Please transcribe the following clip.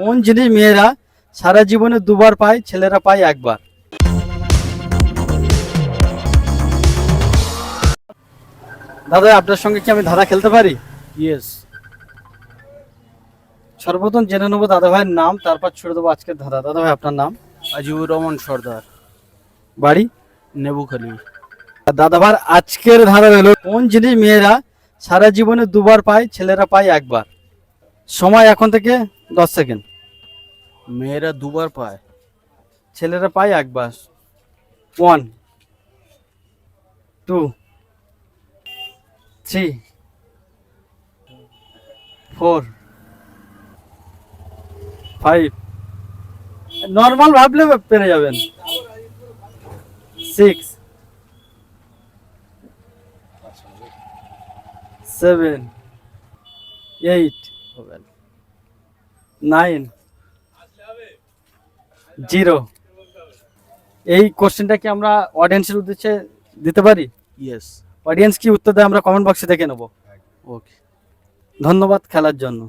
কোন জিনিস মেয়েরা সারা জীবনে দুবার পায় ছেলেরা পায় একবার? দাদা আপনার সঙ্গে কি আমি ধাঁধা খেলতে পারি? ইয়েস সর্বপ্রথম জেনে নেব দাদা ভাইয়ের নাম তারপর ছুড়ে দেবো আজকের ধাঁধা দাদা ভাই আপনার নাম? আজিবুর রহমান সর্দার। বাড়ি? নেবুখালি দাদা ভাইয়ের আজকের ধাঁধা হলো কোন জিনিস মেয়েরা সারা জীবনে দুবার পায় ছেলেরা পায় একবার? সময় এখন থেকে দশ সেকেন্ড। মেয়েরা দুবার পায় ছেলেরা পায় একবার one two three four five normal ভাবলে পেরে যাবেন। Six seven eight nine zero. এই কোশ্চেনটা কি আমরা অডিয়েন্সের উদ্দেশ্যে দিতে পারি? ইয়েস অডিয়েন্স কি উত্তর দেয় আমরা কমেন্ট বক্সে দেখে নেব। ওকে ধন্যবাদ খেলার জন্য।